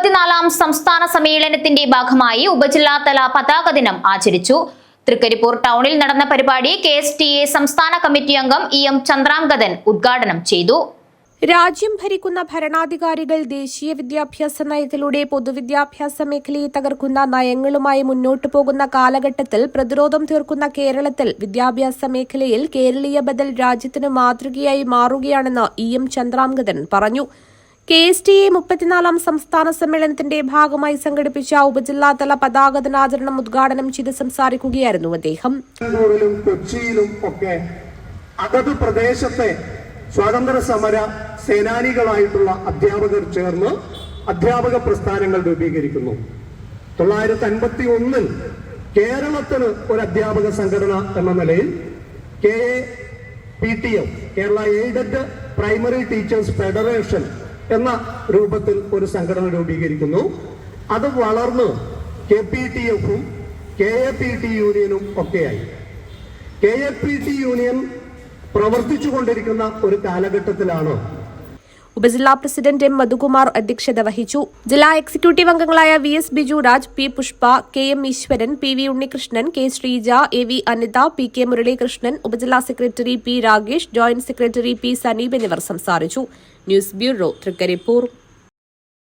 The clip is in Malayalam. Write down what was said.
മുപ്പത്തിനാലാം സംസ്ഥാന സമ്മേളനത്തിന്റെ ഭാഗമായി ഉപജില്ലാതല പതാക ദിനം ആചരിച്ചു. തൃക്കരിപ്പൂർ ടൗണിൽ നടന്ന പരിപാടി കെ എസ് ടി എ സംസ്ഥാന കമ്മിറ്റി അംഗം ഇ എം ചന്ദ്രാംഗതൻ ഉദ്ഘാടനം ചെയ്തു. രാജ്യം ഭരിക്കുന്ന ഭരണാധികാരികൾ ദേശീയ വിദ്യാഭ്യാസ നയത്തിലൂടെ പൊതുവിദ്യാഭ്യാസ മേഖലയെ തകർക്കുന്ന നയങ്ങളുമായി മുന്നോട്ടു പോകുന്ന കാലഘട്ടത്തിൽ പ്രതിരോധം തീർക്കുന്ന കേരളത്തിൽ വിദ്യാഭ്യാസ മേഖലയിൽ കേരളീയ ബദൽ രാജ്യത്തിന് മാതൃകയായി മാറുകയാണെന്ന് ഇ എം ചന്ദ്രാംഗതൻ പറഞ്ഞു. കെ എസ് ടി എ മുപ്പത്തിനാലാം സംസ്ഥാന സമ്മേളനത്തിന്റെ ഭാഗമായി സംഘടിപ്പിച്ച ഉപജില്ലാതല പതാക ദിനാചരണം ഉദ്ഘാടനം ചെയ്ത് സംസാരിക്കുകയായിരുന്നു അദ്ദേഹം. കൊച്ചിയിലും ഒക്കെ അതത് പ്രദേശത്തെ സ്വാതന്ത്ര്യ സമര സേനാനികളായിട്ടുള്ള അധ്യാപകർ ചേർന്ന് അധ്യാപക പ്രസ്ഥാനങ്ങൾ രൂപീകരിക്കുന്നു. തൊള്ളായിരത്തി അൻപത്തി ഒന്നിൽ കേരളത്തിന് ഒരു അധ്യാപക സംഘടന എന്ന നിലയിൽ K A P T F Kerala aided primary teachers federation എന്ന രൂപത്തിൽ ഒരു സംഘടന രൂപീകരിക്കുന്നു. അത് വളർന്ന് കെ പി ടി എഫും കെ എ പി ടി യൂണിയനും ഒക്കെയായി. K A P T union പ്രവർത്തിച്ചു കൊണ്ടിരിക്കുന്ന ഒരു കാലഘട്ടത്തിലാണ് ഉപജില്ലാ പ്രസിഡന്റ് എം മധുകുമാർ അധ്യക്ഷത വഹിച്ചു. ജില്ലാ എക്സിക്യൂട്ടീവ് അംഗങ്ങളായ V S Bijuraj P Pushpa K M Eswaran P V Unnikrishnan K Sreeja A V Anitha P K Muralikrishnan ഉപജില്ലാ secretary P Ragesh joint secretary P Saneep എന്നിവർ സംസാരിച്ചു. News bureau Thrikaripur.